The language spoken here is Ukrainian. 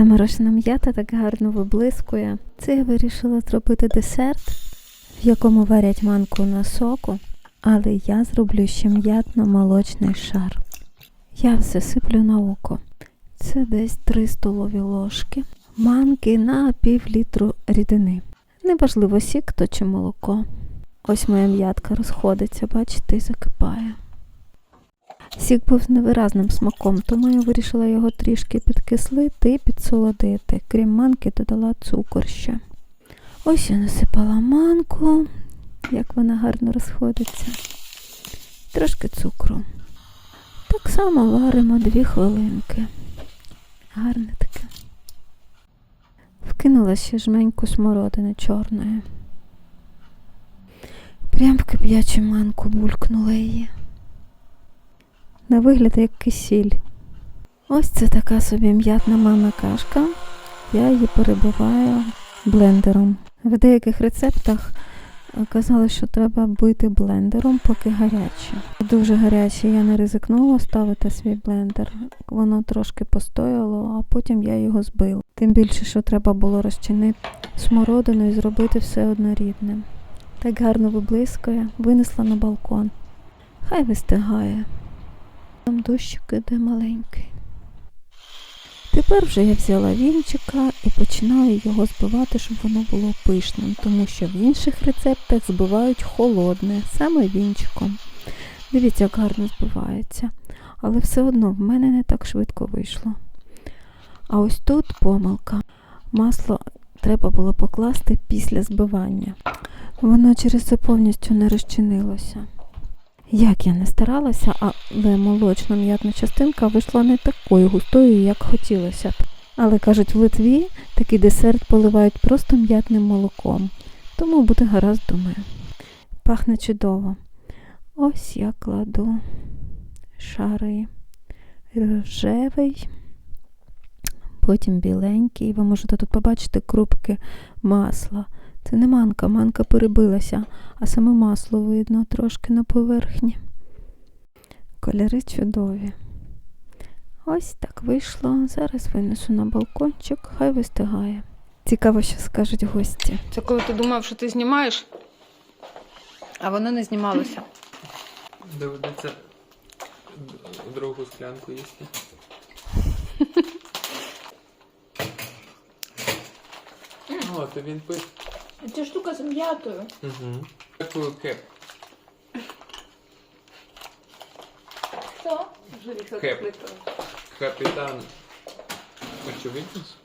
Заморожена м'ята так гарно виблискує. Це я вирішила зробити десерт, в якому варять манку на соку, але я зроблю ще м'ятно-молочний шар. Я все сиплю на око. Це десь 3 столові ложки. Манки на пів літру рідини. Неважливо сік то чи молоко. Ось моя м'ятка розходиться, бачите, і закипає. Сік був з невиразним смаком, тому я вирішила його трішки підкислити і підсолодити. Крім манки, додала цукор ще. Ось я насипала манку, як вона гарно розходиться. Трошки цукру. Так само варимо дві хвилинки. Гарне таке. Вкинула ще жменьку смородини чорної. Прям в кип'ячу манку булькнула її. На вигляд як кисіль. Ось це така собі м'ятна манна кашка. Я її перебиваю блендером. В деяких рецептах е, казали, що треба бити блендером, поки гаряче. Дуже гаряче я не ризикнула ставити свій блендер. Воно трошки постояло, а потім я його збила. Тим більше, що треба було розчинити смородину і зробити все однорідним. Так гарно виблискує, винесла на балкон. Хай вистигає. Там дощик іде маленький. Тепер вже я взяла вінчика і починаю його збивати, щоб воно було пишним, тому що в інших рецептах збивають холодне, саме вінчиком. Дивіться, як гарно збивається. Але все одно в мене не так швидко вийшло. А ось тут помилка. Масло треба було покласти після збивання. Воно через це повністю не розчинилося. Як я не старалася, але молочна м'ятна частинка вийшла не такою густою, як хотілося б. Але кажуть, в Литві такий десерт поливають просто м'ятним молоком. Тому буде гаразд, думаю. Пахне чудово. Ось я кладу шари рожевий, потім біленький. Ви можете тут побачити крупки масла. Це не манка, манка перебилася, а саме масло видно трошки на поверхні. Кольори чудові. Ось так вийшло. Зараз винесу на балкончик, хай вистигає. Цікаво, що скажуть гості. Це коли ти думав, що ти знімаєш, а воно не знімалося. Доведеться другу склянку їсти. О, то він пив. Ця штука з м'ятою. Угу. Дякую, Кеп. Хто? Кеп. Капітан. Очевидність?